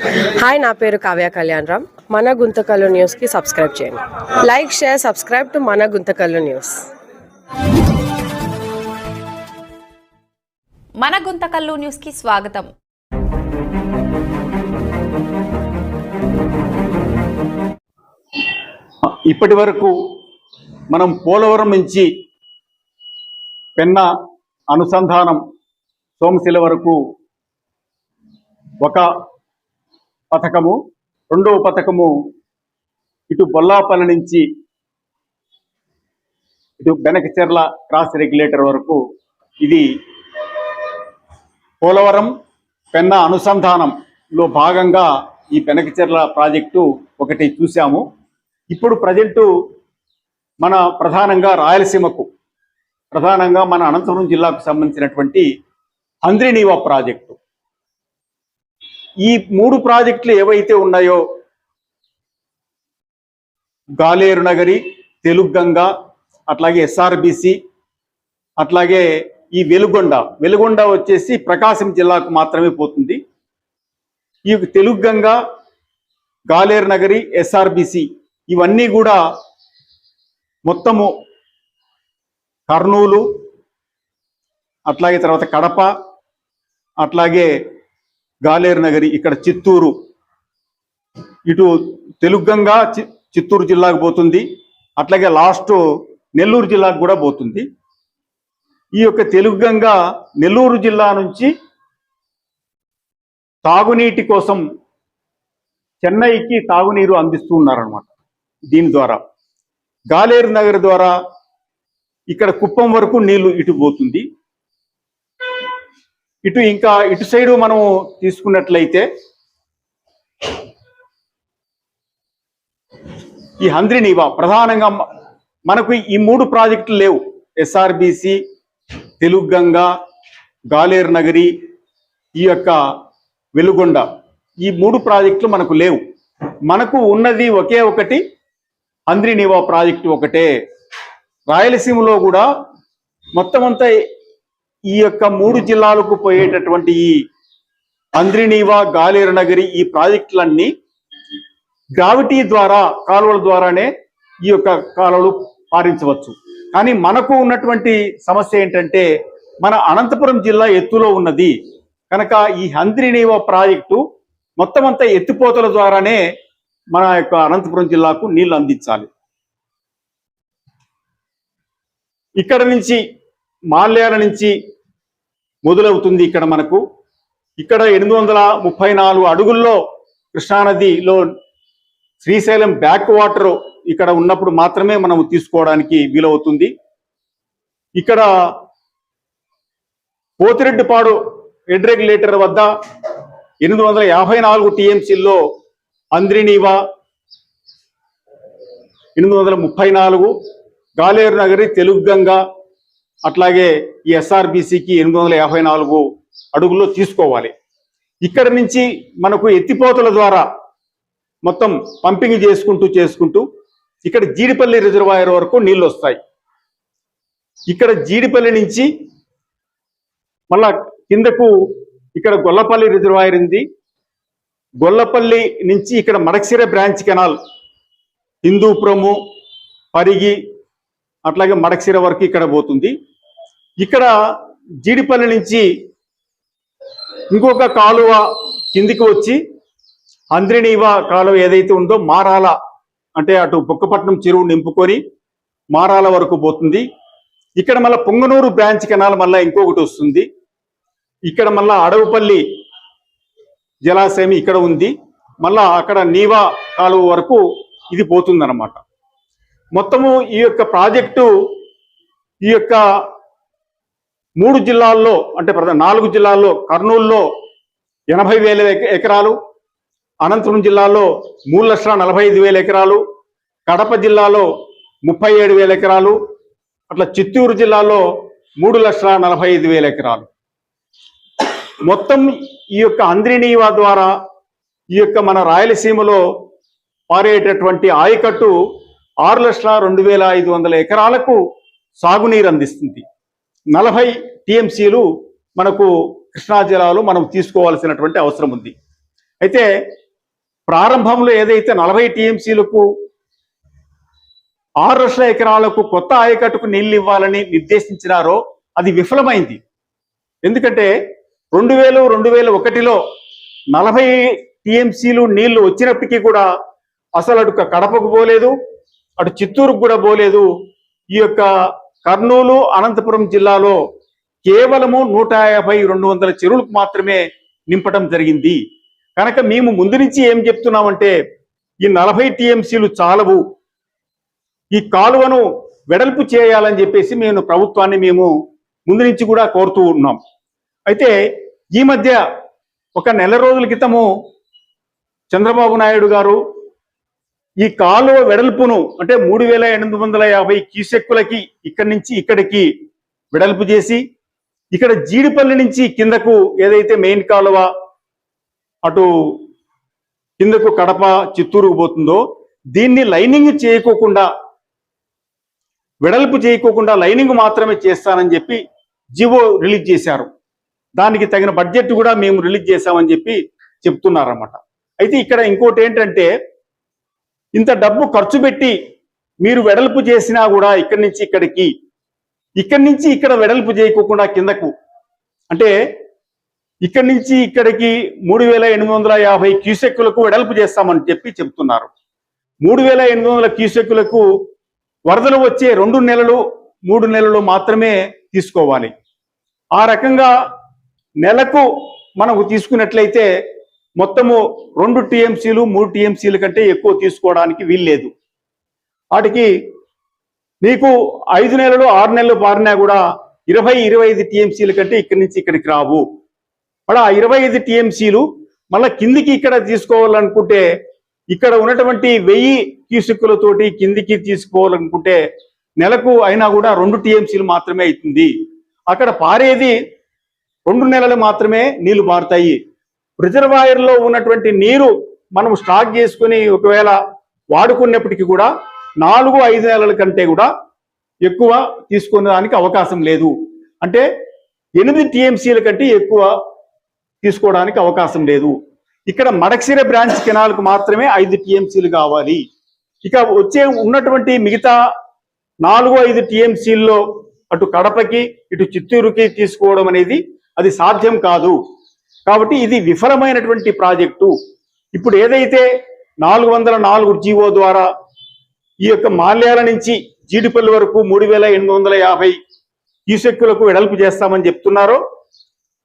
Hi నా పేరు కావ్య కళ్యాణ్ రామ్. మన గుంతకల్లు న్యూస్కి సబ్స్క్రైబ్ చేయండి. లైక్ షేర్ సబ్స్క్రైబ్ టు మన గుంతకల్లు న్యూస్ మన గుంతకల్లు న్యూస్కి స్వాగతం. ఇప్పటి వరకు మనం పోలవరం నుంచి పెన్న అనుసంధానం సోమశిల వరకు ఒక పథకము రెండవ పథకము ఇటు బొల్లాపల్లి నుంచి ఇటు బెనకచెర్ల క్రాస్ రెగ్యులేటర్ వరకు ఇది పోలవరం పెన్న అనుసంధానంలో భాగంగా ఈ బెనకచెర్ల ప్రాజెక్టు ఒకటి చూశాము. ఇప్పుడు ప్రజెంటు మన ప్రధానంగా రాయలసీమకు ప్రధానంగా మన అనంతపురం జిల్లాకు సంబంధించినటువంటి అంద్రినీవా ప్రాజెక్టు. ఈ మూడు ప్రాజెక్టులు ఏవైతే ఉన్నాయో గాలేరు నగరి తెలుగంగ అట్లాగే ఎస్ఆర్బిసి అట్లాగే ఈ వెలుగొండ. వెలుగొండ వచ్చేసి ప్రకాశం జిల్లాకు మాత్రమే పోతుంది. ఈ తెలుగంగ గాలేరు నగరి ఎస్ఆర్బిసి ఇవన్నీ కూడా మొత్తము కర్నూలు అట్లాగే తర్వాత కడప అట్లాగే గాలేరు నగరి ఇక్కడ చిత్తూరు. ఇటు తెలుగంగా చిత్తూరు జిల్లాకు పోతుంది. అట్లాగే లాస్ట్ నెల్లూరు జిల్లాకు కూడా పోతుంది. ఈ యొక్క తెలుగంగా నెల్లూరు జిల్లా నుంచి తాగునీటి కోసం చెన్నైకి తాగునీరు అందిస్తూ ఉన్నారనమాట దీని ద్వారా. గాలేరు నగర్ ద్వారా ఇక్కడ కుప్పం వరకు నీళ్ళు ఇటు పోతుంది. ఇటు ఇంకా ఇటు సైడు మనము తీసుకున్నట్లయితే ఈ హంద్రినీవా ప్రధానంగా మనకు ఈ మూడు ప్రాజెక్టులు లేవు. ఎస్ఆర్బిసి తెలుగంగా గాలేరు నగరి ఈ యొక్క వెలుగొండ. ఈ మూడు ప్రాజెక్టులు మనకు లేవు. మనకు ఉన్నది ఒకే ఒకటి అంద్రినీవా ప్రాజెక్టు ఒకటే. రాయలసీమలో కూడా మొత్తం అంతా ఈ యొక్క మూడు జిల్లాలకు పోయేటటువంటి ఈ అంద్రినీవా గాలేరు నగరి ఈ ప్రాజెక్టులన్నీ గ్రావిటీ ద్వారా కాలువల ద్వారానే ఈ యొక్క కాలువలు పారించవచ్చు. కానీ మనకు ఉన్నటువంటి సమస్య ఏంటంటే మన అనంతపురం జిల్లా ఎత్తులో ఉన్నది. కనుక ఈ హంద్రినీవ ప్రాజెక్టు మొత్తం అంతా ఎత్తిపోతల ద్వారానే మన యొక్క అనంతపురం జిల్లాకు నీళ్ళు అందించాలి. ఇక్కడ నుంచి మాల్యాల నుంచి మొదలవుతుంది ఇక్కడ మనకు. ఇక్కడ ఎనిమిది వందల ముప్పై నాలుగు అడుగుల్లో కృష్ణానదిలో శ్రీశైలం బ్యాక్ వాటర్ ఇక్కడ ఉన్నప్పుడు మాత్రమే మనం తీసుకోవడానికి వీలవుతుంది. ఇక్కడ పోతిరెడ్డిపాడు హెడ్ రెగ్యులేటర్ వద్ద ఎనిమిది వందల యాభై నాలుగు టీఎంసీల్లో అంద్రినీవా ఎనిమిది వందల ముప్పై నాలుగు గాలేరు నగరి తెలుగంగా అట్లాగే ఈ ఎస్ఆర్బిసికి ఎనిమిది వందల యాభై నాలుగు అడుగుల్లో తీసుకోవాలి. ఇక్కడ నుంచి మనకు ఎత్తిపోతల ద్వారా మొత్తం పంపింగ్ చేసుకుంటూ చేసుకుంటూ ఇక్కడ జీడిపల్లి రిజర్వాయర్ వరకు నీళ్ళు వస్తాయి. ఇక్కడ జీడిపల్లి నుంచి మళ్ళా కిందకు ఇక్కడ గొల్లపల్లి రిజర్వాయర్ ఉంది. గొల్లపల్లి నుంచి ఇక్కడ మడక్సిర బ్రాంచ్ కెనాల్ హిందూపురము పరిగి అట్లాగే మడక్సిర వరకు ఇక్కడ పోతుంది. ఇక్కడ జీడిపల్లి నుంచి ఇంకొక కాలువ కిందికి వచ్చి అంద్రినీవా కాలువ ఏదైతే ఉందో మారాల అంటే అటు బుక్కపట్నం చెరువు నింపుకొని మారాల వరకు పోతుంది. ఇక్కడ మళ్ళీ పొంగనూరు బ్రాంచ్ కెనాల్ మళ్ళీ ఇంకొకటి వస్తుంది. ఇక్కడ మళ్ళా అడవుపల్లి జలాశయం ఇక్కడ ఉంది. మళ్ళా అక్కడ నీవా కాలువ వరకు ఇది పోతుందన్నమాట. మొత్తము ఈ యొక్క ప్రాజెక్టు ఈ యొక్క మూడు జిల్లాల్లో అంటే ప్రధాన నాలుగు జిల్లాల్లో కర్నూలులో ఎనభై వేల ఎకరాలు అనంతపురం జిల్లాలో మూడు లక్షల నలభై ఐదు వేల ఎకరాలు కడప జిల్లాలో ముప్పై ఏడు వేల ఎకరాలు అట్లా చిత్తూరు జిల్లాలో మూడు లక్షల నలభై ఐదు వేల ఎకరాలు. మొత్తం ఈ యొక్క అంద్రినీవా ద్వారా ఈ యొక్క మన రాయలసీమలో పారేటటువంటి ఆయకట్టు ఆరు లక్షల రెండు వేల ఐదు వందల ఎకరాలకు సాగునీరు అందిస్తుంది. నలభై టీఎంసీలు మనకు కృష్ణా జిల్లాలో మనం తీసుకోవాల్సినటువంటి అవసరం ఉంది. అయితే ప్రారంభంలో ఏదైతే నలభై టీఎంసీలకు ఆరు లక్షల ఎకరాలకు కొత్త ఆయకట్టుకు నీళ్ళు ఇవ్వాలని నిర్దేశించినారో అది విఫలమైంది. ఎందుకంటే రెండు వేలు రెండు వేల ఒకటిలో నలభై టీఎంసీలు నీళ్ళు వచ్చినప్పటికీ కూడా అసలు అటు కడపకు పోలేదు అటు చిత్తూరుకు కూడా పోలేదు. ఈ యొక్క కర్నూలు అనంతపురం జిల్లాలో కేవలము నూట యాభై రెండు వందల చెరువులకు మాత్రమే నింపటం జరిగింది. కనుక మేము ముందు నుంచి ఏం చెప్తున్నామంటే ఈ నలభై టీఎంసీలు చాలవు. ఈ కాలువను వెడల్పు చేయాలని చెప్పేసి మేము ప్రభుత్వాన్ని మేము ముందు నుంచి కూడా కోరుతూ ఉన్నాం. అయితే ఈ మధ్య ఒక నెల రోజుల క్రితము చంద్రబాబు నాయుడు గారు ఈ కాలువ వెడల్పును అంటే మూడు వేల ఎనిమిది వందల యాభై క్యూసెక్కులకి ఇక్కడి నుంచి ఇక్కడికి వెడల్పు చేసి ఇక్కడ జీడిపల్లి నుంచి కిందకు ఏదైతే మెయిన్ కాలువ అటు కిందకు కడప చిత్తూరుకు పోతుందో దీన్ని లైనింగ్ చేయకోకుండా వెడల్పు చేయకోకుండా లైనింగ్ మాత్రమే చేస్తానని చెప్పి జివో రిలీజ్ చేశారు. దానికి తగిన బడ్జెట్ కూడా మేము రిలీజ్ చేశామని చెప్పి చెప్తున్నారన్నమాట. అయితే ఇక్కడ ఇంకోటి ఏంటంటే ఇంత డబ్బు ఖర్చు పెట్టి మీరు వెడల్పు చేసినా కూడా ఇక్కడి నుంచి ఇక్కడికి ఇక్కడి నుంచి ఇక్కడ వెడల్పు చేయకోకుండా కిందకు. అంటే ఇక్కడి నుంచి ఇక్కడికి మూడు వేల ఎనిమిది వందల యాభై క్యూసెక్కులకు వెడల్పు చేస్తామని చెప్పి చెప్తున్నారు. మూడు వేల ఎనిమిది వందల క్యూసెక్కులకు వరదలు వచ్చే రెండు నెలలు మూడు నెలలు మాత్రమే తీసుకోవాలి. ఆ రకంగా నెలకు మనకు తీసుకున్నట్లయితే మొత్తము రెండు టీఎంసీలు మూడు టీఎంసీల కంటే ఎక్కువ తీసుకోవడానికి వీల్లేదు. వాటికి నీకు ఐదు నెలలు ఆరు నెలలు పారినా కూడా ఇరవై ఇరవై ఐదు టీఎంసీల కంటే ఇక్కడి నుంచి ఇక్కడికి రావు. మళ్ళీ ఆ ఇరవై ఐదు టీఎంసీలు మళ్ళీ కిందికి ఇక్కడ తీసుకోవాలనుకుంటే ఇక్కడ ఉన్నటువంటి వెయ్యి క్యూసిక్కులతోటి కిందికి తీసుకోవాలనుకుంటే నెలకు అయినా కూడా రెండు టీఎంసీలు మాత్రమే అవుతుంది. అక్కడ పారేది రెండు నెలలు మాత్రమే నీళ్ళు పారుతాయి. రిజర్వాయర్లో ఉన్నటువంటి నీరు మనం స్టాక్ చేసుకుని ఒకవేళ వాడుకున్నప్పటికీ కూడా నాలుగు ఐదు నెలల కంటే కూడా ఎక్కువ తీసుకునేదానికి అవకాశం లేదు. అంటే ఎనిమిది టీఎంసీల కంటే ఎక్కువ తీసుకోవడానికి అవకాశం లేదు. ఇక్కడ మడక్సిర బ్రాంచ్ కెనాల్కు మాత్రమే ఐదు టీఎంసీలు కావాలి. ఇక వచ్చే ఉన్నటువంటి మిగతా నాలుగు ఐదు టీఎంసీల్లో అటు కడపకి ఇటు చిత్తూరుకి తీసుకోవడం అనేది అది సాధ్యం కాదు. కాబట్టి ఇది విఫలమైనటువంటి ప్రాజెక్టు. ఇప్పుడు ఏదైతే నాలుగు వందల నాలుగు జీవో ద్వారా ఈ యొక్క మాల్యాల నుంచి జీడిపల్లి వరకు మూడు వేల ఎనిమిది వందల యాభై క్యూసెక్కులకు వెడల్పు చేస్తామని చెప్తున్నారో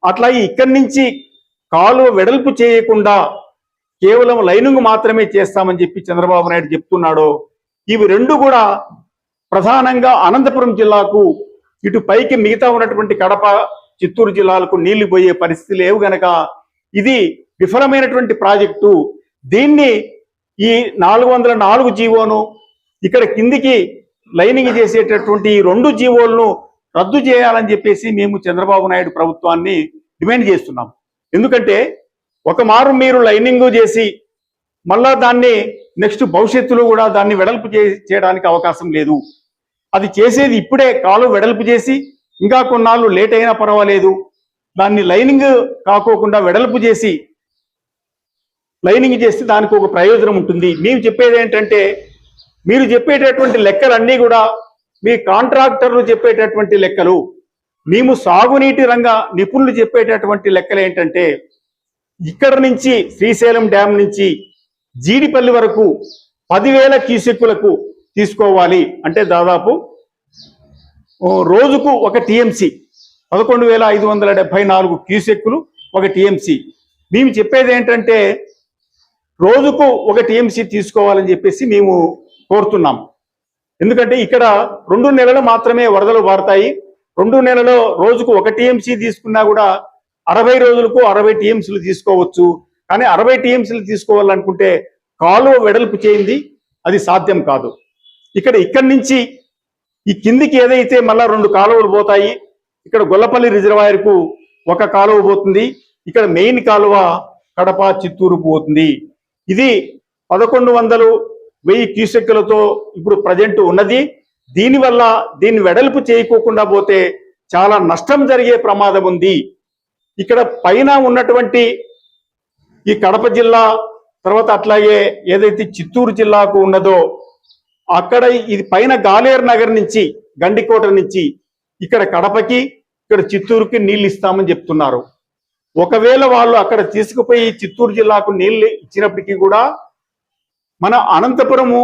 అట్లాగే ఇక్కడి నుంచి కాలువ వెడల్పు చేయకుండా కేవలం లైనింగ్ మాత్రమే చేస్తామని చెప్పి చంద్రబాబు నాయుడు చెప్తున్నాడో ఇవి రెండు కూడా ప్రధానంగా అనంతపురం జిల్లాకు ఇటు పైకి మిగతా ఉన్నటువంటి కడప చిత్తూరు జిల్లాలకు నీళ్ళు పోయే పరిస్థితి లేవు గనక ఇది విఫలమైనటువంటి ప్రాజెక్టు. దీన్ని ఈ నాలుగు వందల నాలుగు జీవోను ఇక్కడ కిందికి లైనింగ్ చేసేటటువంటి ఈ రెండు జీవోలను రద్దు చేయాలని చెప్పేసి మేము చంద్రబాబు నాయుడు ప్రభుత్వాన్ని డిమాండ్ చేస్తున్నాం. ఎందుకంటే ఒక మారు మీరు లైనింగ్ చేసి మళ్ళా దాన్ని నెక్స్ట్ భవిష్యత్తులో కూడా దాన్ని వెడల్పు చే- చేయడానికి అవకాశం లేదు. అది చేసేది ఇప్పుడే కాలు వెడల్పు చేసి ఇంకా కొన్నాళ్ళు లేట్ అయినా పర్వాలేదు. దాన్ని లైనింగ్ కాకోకుండా వెడల్పు చేసి లైనింగ్ చేస్తే దానికి ఒక ప్రయోజనం ఉంటుంది. మేము చెప్పేది ఏంటంటే మీరు చెప్పేటటువంటి లెక్కలన్నీ కూడా మీ కాంట్రాక్టర్లు చెప్పేటటువంటి లెక్కలు. మేము సాగునీటి రంగ నిపుణులు చెప్పేటటువంటి లెక్కలు ఏంటంటే ఇక్కడ నుంచి శ్రీశైలం డ్యాం నుంచి జీడిపల్లి వరకు పదివేల క్యూసెక్కులకు తీసుకోవాలి. అంటే దాదాపు రోజుకు ఒక టీఎంసీ పదకొండు వేల ఐదు వందల డెబ్బై నాలుగు క్యూసెక్కులు ఒక టీఎంసీ. మేము చెప్పేది ఏంటంటే రోజుకు ఒక టీఎంసీ తీసుకోవాలని చెప్పేసి మేము కోరుతున్నాం. ఎందుకంటే ఇక్కడ రెండు నెలలు మాత్రమే వరదలు పారుతాయి రెండు నెలలో రోజుకు ఒక టీఎంసీ తీసుకున్నా కూడా అరవై రోజులకు అరవై టీఎంసీలు తీసుకోవచ్చు. కానీ అరవై టీఎంసీలు తీసుకోవాలనుకుంటే కాలువ వెడల్పు చేయింది అది సాధ్యం కాదు. ఇక్కడ ఇక్కడి నుంచి ఈ కిందికి ఏదైతే మళ్ళా రెండు కాలువలు పోతాయి ఇక్కడ గొల్లపల్లి రిజర్వాయర్కు ఒక కాలువ పోతుంది ఇక్కడ మెయిన్ కాలువ కడప చిత్తూరు పోతుంది. ఇది పదకొండు వందలు వెయ్యి క్యూసెక్కులతో ఇప్పుడు ప్రజెంట్ ఉన్నది. దీనివల్ల దీన్ని వెడల్పు చేయకోకుండా పోతే చాలా నష్టం జరిగే ప్రమాదం ఉంది. ఇక్కడ పైన ఉన్నటువంటి ఈ కడప జిల్లా తర్వాత అట్లాగే ఏదైతే చిత్తూరు జిల్లాకు ఉన్నదో అక్కడ ఇది పైన గాలేరు నగర్ నుంచి గండికోట నుంచి ఇక్కడ కడపకి ఇక్కడ చిత్తూరుకి నీళ్ళు ఇస్తామని చెప్తున్నారు. ఒకవేళ వాళ్ళు అక్కడ తీసుకుపోయి చిత్తూరు జిల్లాకు నీళ్ళు ఇచ్చినప్పటికీ కూడా మన అనంతపురము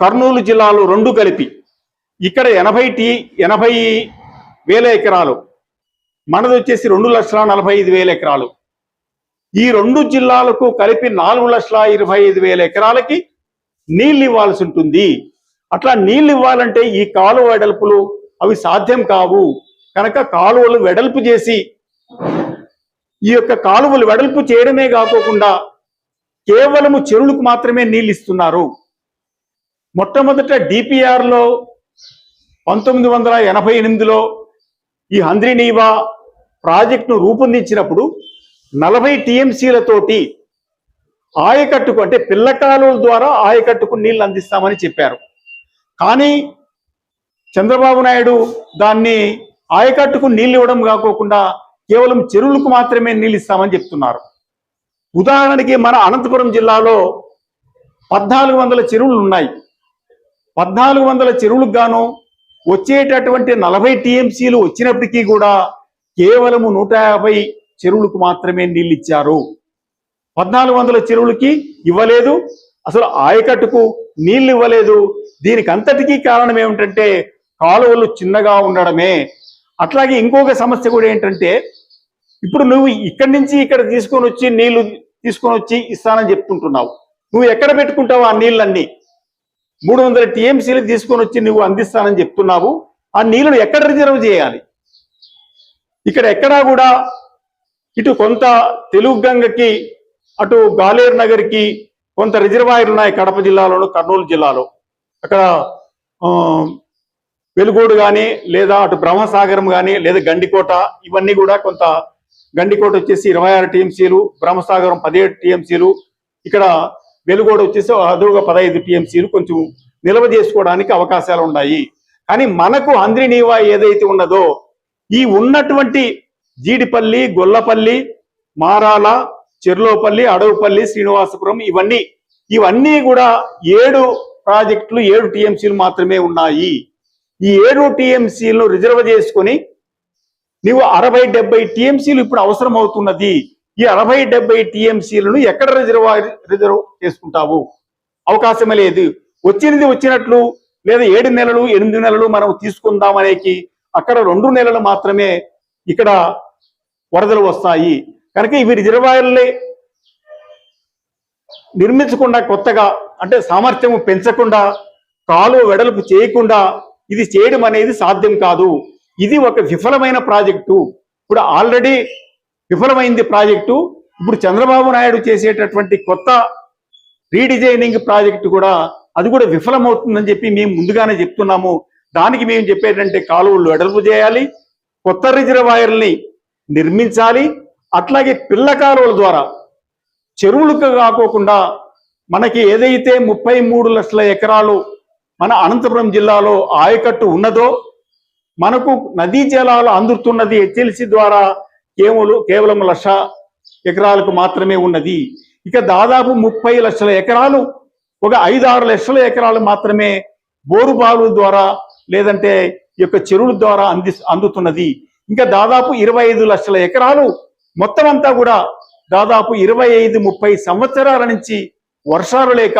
కర్నూలు జిల్లాలు రెండు కలిపి ఇక్కడ ఎనభై టీ ఎనభై వేల ఎకరాలు మనది వచ్చేసి రెండు లక్షల నలభై ఐదు వేల ఎకరాలు. ఈ రెండు జిల్లాలకు కలిపి నాలుగు లక్షల ఇరవై ఐదు వేల ఎకరాలకి నీళ్ళు ఇవ్వాల్సి ఉంటుంది అట్లా నీళ్ళు ఇవ్వాలంటే ఈ కాలువ వెడల్పులు అవి సాధ్యం కావు. కనుక కాలువలు వెడల్పు చేసి ఈ యొక్క కాలువలు వెడల్పు చేయడమే కాకోకుండా కేవలము చెరువులకు మాత్రమే నీళ్ళు ఇస్తున్నారు మొట్టమొదట డిపిఆర్లో పంతొమ్మిది వందల ఎనభై ఎనిమిదిలో ఈ హంద్రినీవా ప్రాజెక్టును రూపొందించినప్పుడు నలభై టీఎంసీలతోటి ఆయకట్టుకు అంటే పిల్ల కాలువల ద్వారా ఆయకట్టుకు నీళ్ళు అందిస్తామని చెప్పారు. కానీ చంద్రబాబు నాయుడు దాన్ని ఆయకట్టుకు నీళ్ళు ఇవ్వడం కాకోకుండా కేవలం చెరువులకు మాత్రమే నీళ్ళు ఇస్తామని చెప్తున్నారు. ఉదాహరణకి మన అనంతపురం జిల్లాలో పద్నాలుగు వందల చెరువులు ఉన్నాయి. పద్నాలుగు వందల చెరువులకు గాను వచ్చేటటువంటి నలభై టీఎంసీలు వచ్చినప్పటికీ కూడా కేవలము నూట యాభై చెరువులకు మాత్రమే నీళ్ళు ఇచ్చారు. పద్నాలుగు వందల చెరువులకి ఇవ్వలేదు. అసలు ఆయకట్టుకు నీళ్ళు ఇవ్వలేదు. దీనికి అంతటికీ కారణం ఏమిటంటే కాలువలు చిన్నగా ఉండడమే. అట్లాగే ఇంకొక సమస్య కూడా ఏంటంటే ఇప్పుడు నువ్వు ఇక్కడి నుంచి ఇక్కడ తీసుకొని వచ్చి నీళ్ళు తీసుకొని వచ్చి ఇస్తానని చెప్పుకుంటున్నావు నువ్వు ఎక్కడ పెట్టుకుంటావు ఆ నీళ్ళన్నీ? మూడు వందల టీఎంసీలు తీసుకొని వచ్చి నువ్వు అందిస్తానని చెప్తున్నావు. ఆ నీళ్ళను ఎక్కడ రిజర్వ్ చేయాలి? ఇక్కడ ఎక్కడా కూడా ఇటు కొంత తెలుగు గంగకి అటు గాలేరు నగర్కి కొంత రిజర్వాయర్లు ఉన్నాయి కడప జిల్లాలోను కర్నూలు జిల్లాలో. అక్కడ వెలుగోడు కానీ లేదా అటు బ్రహ్మసాగరం కానీ లేదా గండికోట ఇవన్నీ కూడా కొంత గండికోట వచ్చేసి ఇరవై ఆరు టీఎంసీలు బ్రహ్మసాగరం పదిహేడు టీఎంసీలు ఇక్కడ వెలుగోడు వచ్చేసి అదురుగా పదహైదు టీఎంసీలు కొంచెం నిల్వ చేసుకోవడానికి అవకాశాలు ఉన్నాయి. కానీ మనకు అంద్రినీవా ఏదైతే ఉన్నదో ఈ ఉన్నటువంటి జీడిపల్లి గొల్లపల్లి మారాల చెర్లోపల్లి అడవుపల్లి శ్రీనివాసపురం ఇవన్నీ ఇవన్నీ కూడా ఏడు ప్రాజెక్టులు ఏడు టీఎంసీలు మాత్రమే ఉన్నాయి. ఈ ఏడు టీఎంసీలను రిజర్వ్ చేసుకొని నీవు అరవై డెబ్బై టీఎంసీలు ఇప్పుడు అవసరం అవుతున్నది ఈ అరవై డెబ్బై టీఎంసీలను ఎక్కడ రిజర్వ్ రిజర్వ్ చేసుకుంటావు? అవకాశమే లేదు. వచ్చినది వచ్చినట్లు లేదా ఏడు నెలలు ఎనిమిది నెలలు మనం తీసుకుందాం అనేకి అక్కడ రెండు నెలలు మాత్రమే ఇక్కడ వరదలు వస్తాయి. కనుక ఇవి రిజర్వాయర్లే నిర్మించకుండా కొత్తగా అంటే సామర్థ్యం పెంచకుండా కాలువ వెడల్పు చేయకుండా ఇది చేయడం అనేది సాధ్యం కాదు. ఇది ఒక విఫలమైన ప్రాజెక్టు. ఇప్పుడు ఆల్రెడీ విఫలమైంది ప్రాజెక్టు. ఇప్పుడు చంద్రబాబు నాయుడు చేసేటటువంటి కొత్త రీడిజైనింగ్ ప్రాజెక్టు కూడా అది కూడా విఫలమవుతుందని చెప్పి మేము ముందుగానే చెప్తున్నాము. దానికి మేము చెప్పేటంటే కాలువలు వెడల్పు చేయాలి కొత్త రిజర్వాయర్ని నిర్మించాలి అట్లాగే పిల్ల కాలువల ద్వారా చెరువులకు కాకోకుండా మనకి ఏదైతే ముప్పై మూడు లక్షల ఎకరాలు మన అనంతపురం జిల్లాలో ఆయకట్టు ఉన్నదో మనకు నదీ జలాలు అందుతున్నది హెచ్ఎల్సి ద్వారా కేవలం కేవలం లక్ష ఎకరాలకు మాత్రమే ఉన్నది. ఇక దాదాపు ముప్పై లక్షల ఎకరాలు ఒక ఐదు ఆరు లక్షల ఎకరాలు మాత్రమే బోరు బావుల ద్వారా లేదంటే ఈ యొక్క చెరువుల ద్వారా అంది అందుతున్నది. ఇంకా దాదాపు ఇరవై ఐదు లక్షల ఎకరాలు మొత్తం అంతా కూడా దాదాపు ఇరవై ఐదు ముప్పై సంవత్సరాల నుంచి వర్షాలు లేక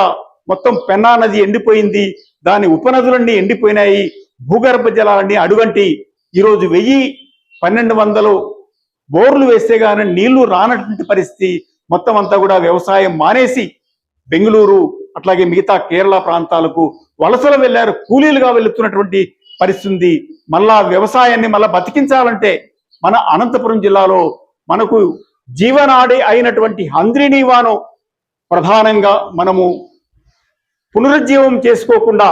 మొత్తం పెన్నా నది ఎండిపోయింది. దాని ఉపనదులన్నీ ఎండిపోయినాయి. భూగర్భ జలాలన్నీ అడుగంటి. ఈరోజు వెయ్యి పన్నెండు వందలు బోర్లు వేస్తే గానీ నీళ్ళు రానటువంటి పరిస్థితి. మొత్తం అంతా కూడా వ్యవసాయం మానేసి బెంగళూరు అట్లాగే మిగతా కేరళ ప్రాంతాలకు వలసలు వెళ్ళారు కూలీలుగా వెళుతున్నటువంటి పరిస్థితి ఉంది. మళ్ళా వ్యవసాయాన్ని మళ్ళా బతికించాలంటే మన అనంతపురం జిల్లాలో మనకు జీవనాడి అయినటువంటి హంద్రినీవాను ప్రధానంగా మనము పునరుజ్జీవం చేసుకోకుండా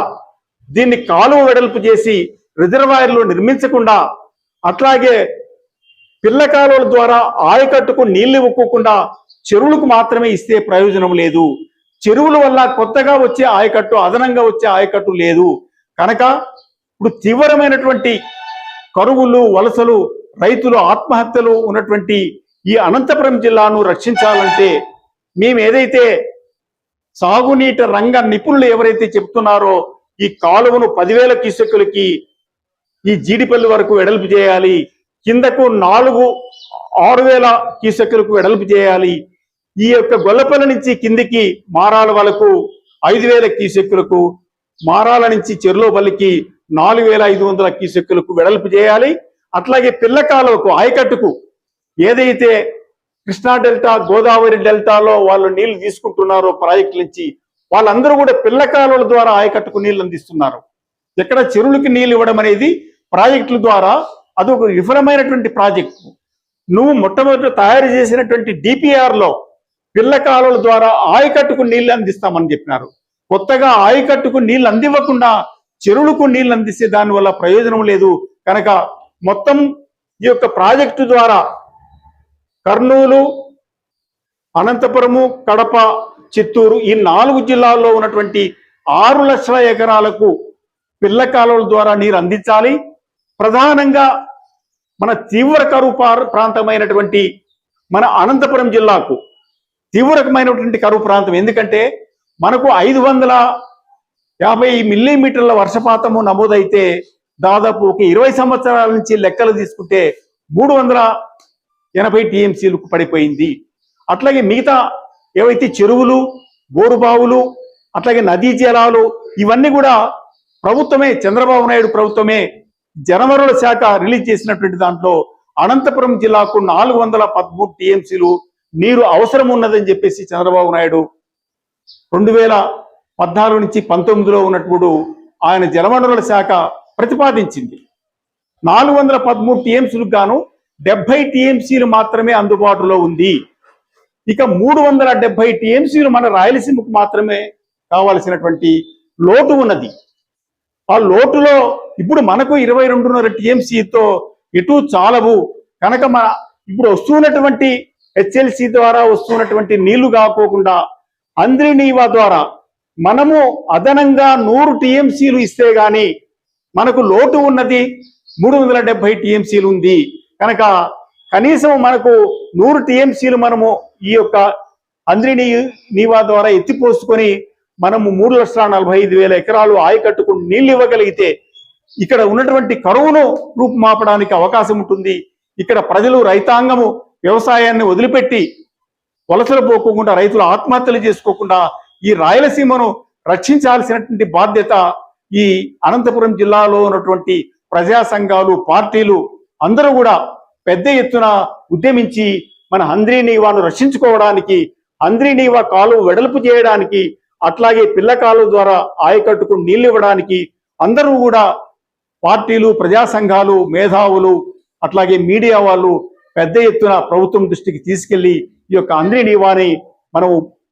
దీన్ని కాలువ వెడల్పు చేసి రిజర్వాయర్లు నిర్మించకుండా అట్లాగే పిల్ల కాలువల ద్వారా ఆయకట్టుకు నీళ్ళు ఇవ్వకుండా చెరువులకు మాత్రమే ఇస్తే ప్రయోజనం లేదు. చెరువుల వల్ల కొత్తగా వచ్చే ఆయకట్టు అదనంగా వచ్చే ఆయకట్టు లేదు. కనుక ఇప్పుడు తీవ్రమైనటువంటి కరువులు వలసలు రైతులు ఆత్మహత్యలు ఉన్నటువంటి ఈ అనంతపురం జిల్లాను రక్షించాలంటే మేము ఏదైతే సాగునీటి రంగ నిపుణులు ఎవరైతే చెప్తున్నారో ఈ కాలువను పదివేల కిసుకులకి ఈ జీడిపల్లి వరకు వెడల్పు చేయాలి. కిందకు నాలుగు ఆరు వేల కీసెక్కులకు వెడల్పు చేయాలి. ఈ యొక్క గొల్లపల్లి నుంచి కిందికి మారాల వరకు ఐదు వేల కీసెక్కులకు మారాల నుంచి చెర్లోపల్లికి నాలుగు వేల ఐదు వందల కీసెక్కులకు వెడల్పు చేయాలి. అట్లాగే పిల్లకాలువకు ఆయకట్టుకు ఏదైతే కృష్ణా డెల్టా గోదావరి డెల్టాలో వాళ్ళు నీళ్ళు తీసుకుంటున్నారో ప్రాజెక్టుల నుంచి వాళ్ళందరూ కూడా పిల్ల కాలువల ద్వారా ఆయకట్టుకు నీళ్ళు అందిస్తున్నారు. ఎక్కడ చెరువులకి నీళ్ళు ఇవ్వడం అనేది ప్రాజెక్టుల ద్వారా అదొక విఫలమైనటువంటి ప్రాజెక్టు. నువ్వు మొట్టమొదట తయారు చేసినటువంటి డిపిఆర్లో పిల్ల కాలువల ద్వారా ఆయకట్టుకు నీళ్ళు అందిస్తామని చెప్పినారు. కొత్తగా ఆయకట్టుకు నీళ్ళు అందివ్వకుండా చెరువులకు నీళ్ళు అందిస్తే దానివల్ల ప్రయోజనం లేదు. కనుక మొత్తం ఈ యొక్క ప్రాజెక్టు ద్వారా కర్నూలు అనంతపురము కడప చిత్తూరు ఈ నాలుగు జిల్లాల్లో ఉన్నటువంటి ఆరు లక్షల ఎకరాలకు పిల్ల కాలువల ద్వారా నీరు అందించాలి. ప్రధానంగా మన తీవ్ర కరువు ప్రాంతమైనటువంటి మన అనంతపురం జిల్లాకు తీవ్రమైనటువంటి కరువు ప్రాంతం. ఎందుకంటే మనకు ఐదు వందల యాభై మిల్లీమీటర్ల వర్షపాతము నమోదైతే దాదాపు ఒక ఇరవై సంవత్సరాల నుంచి లెక్కలు తీసుకుంటే మూడు వందల ఎనభై టీఎంసీలకు పడిపోయింది. అట్లాగే మిగతా ఏవైతే చెరువులు బోరుబావులు అట్లాగే నదీ జలాలు ఇవన్నీ కూడా ప్రభుత్వమే చంద్రబాబు నాయుడు ప్రభుత్వమే జనవరుల శాఖ రిలీజ్ చేసినటువంటి దాంట్లో అనంతపురం జిల్లాకు నాలుగు వందల పదమూడు టీఎంసీలు నీరు అవసరం ఉన్నదని చెప్పేసి చంద్రబాబు నాయుడు రెండు వేల పద్నాలుగు నుంచి పంతొమ్మిదిలో ఉన్నప్పుడు ఆయన జలవనరుల శాఖ ప్రతిపాదించింది. నాలుగు వందల పదమూడు టీఎంసీలకు గాను డెబ్బై టీఎంసీలు మాత్రమే అందుబాటులో ఉంది. ఇక మూడు వందల డెబ్బై టీఎంసీలు మన రాయలసీమకు మాత్రమే కావాల్సినటువంటి లోటు ఉన్నది. ఆ లోటులో ఇప్పుడు మనకు ఇరవై రెండున్నర టీఎంసీతో ఎటు చాలవు. కనుక మన ఇప్పుడు వస్తున్నటువంటి హెచ్ఎల్సి ద్వారా వస్తున్నటువంటి నీళ్ళు కాకోకుండా అంద్రినీవా ద్వారా మనము అదనంగా నూరు టీఎంసీలు ఇస్తే గాని మనకు లోటు ఉన్నది మూడు వందల డెబ్బై టీఎంసీలు ఉంది. కనుక కనీసం మనకు నూరు టీఎంసీలు మనము ఈ యొక్క అంద్రిని నీవా ద్వారా ఎత్తిపోసుకొని మనము మూడు లక్షల నలభై ఐదు వేల ఎకరాలు ఆయకట్టుకు నీళ్ళు ఇవ్వగలిగితే ఇక్కడ ఉన్నటువంటి కరువును రూపుమాపడానికి అవకాశం ఉంటుంది. ఇక్కడ ప్రజలు రైతాంగము వ్యవసాయాన్ని వదిలిపెట్టి వలసలు పోకోకుండా రైతులు ఆత్మహత్యలు చేసుకోకుండా ఈ రాయలసీమను రక్షించాల్సినటువంటి బాధ్యత ఈ అనంతపురం జిల్లాలో ఉన్నటువంటి ప్రజా సంఘాలు పార్టీలు అందరూ కూడా పెద్ద ఎత్తున ఉద్యమించి మన హంద్రీనీవాను రక్షించుకోవడానికి హంద్రీనీవా కాలు వెడల్పు చేయడానికి అట్లాగే పిల్ల కాలు ద్వారా ఆయకట్టుకు నీళ్ళు ఇవ్వడానికి అందరూ కూడా పార్టీలు ప్రజా సంఘాలు మేధావులు అట్లాగే మీడియా వాళ్ళు పెద్ద ఎత్తున ప్రభుత్వం దృష్టికి తీసుకెళ్ళి ఈ యొక్క అంద్రినీవాని మనం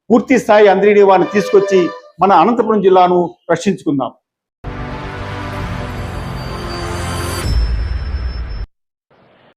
పూర్తి స్థాయి అంద్రినీవాని తీసుకొచ్చి మన అనంతపురం జిల్లాను రక్షించుకుందాం.